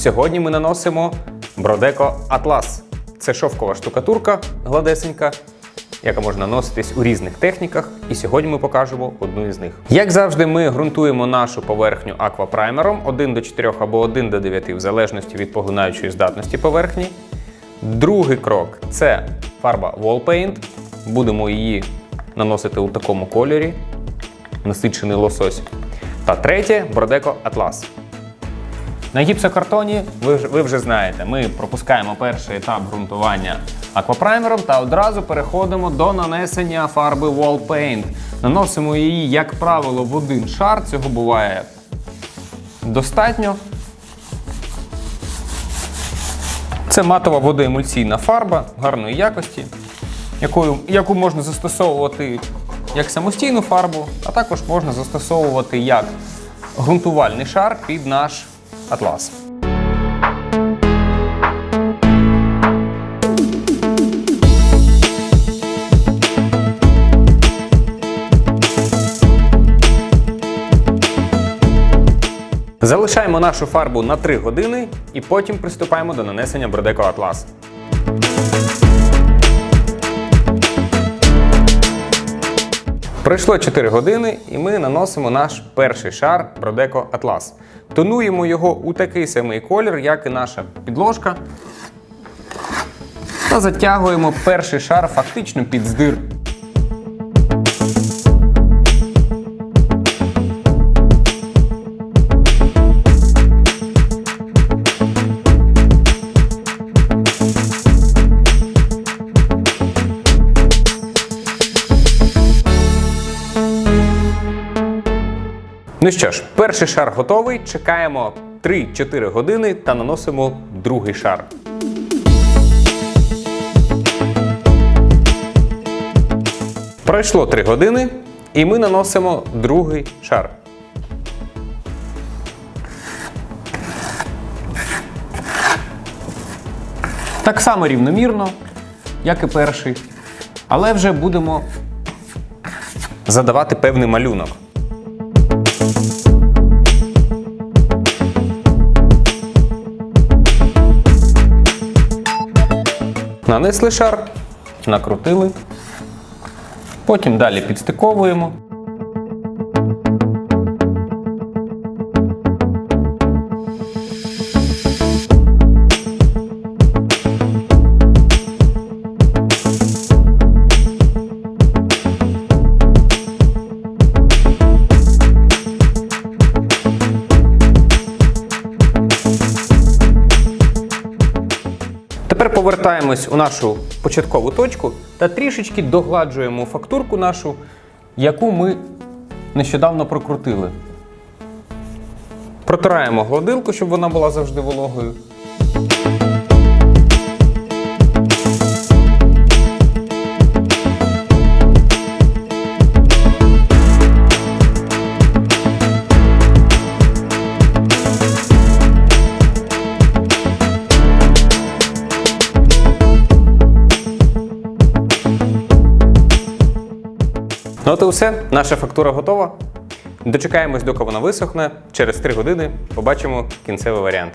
Сьогодні ми наносимо Бродеко Атлас. Це шовкова штукатурка гладесенька, яка може наноситись у різних техніках. І сьогодні ми покажемо одну із них. Як завжди, ми ґрунтуємо нашу поверхню аквапраймером 1 до 4 або 1 до 9, в залежності від поглинаючої здатності поверхні. Другий крок це фарба Wall Paint. Будемо її наносити у такому кольорі, насичений лосось. Та третє Бродеко Атлас. На гіпсокартоні ви, ви вже знаєте, ми пропускаємо перший етап ґрунтування аквапраймером та одразу переходимо до нанесення фарби Wall Paint. Наносимо її, як правило, в один шар. Цього буває достатньо. Це матова водоемульсійна фарба гарної якості, якою, яку можна застосовувати як самостійну фарбу, а також можна застосовувати як ґрунтувальний шар під наш атлас. Залишаємо нашу фарбу на 3 години і потім приступаємо до нанесення Бродеко Атлас. Пройшло 4 години, і ми наносимо наш перший шар Brodeco Atlas. Тонуємо його у такий самий колір, як і наша підложка. Та затягуємо перший шар фактично під здир. Ну що ж, перший шар готовий. Чекаємо 3-4 години та наносимо другий шар. Пройшло 3 години, і ми наносимо другий шар. Так само рівномірно, як і перший. Але вже будемо задавати певний малюнок. Нанесли шар, накрутили. Потім далі підстиковуємо. Повертаємось у нашу початкову точку та трішечки догладжуємо фактурку нашу, яку ми нещодавно прокрутили. Протираємо гладилку, щоб вона була завжди вологою. Ну от і все, наша фактура готова. Дочекаємось, доки вона висохне. Через 3 години побачимо кінцевий варіант.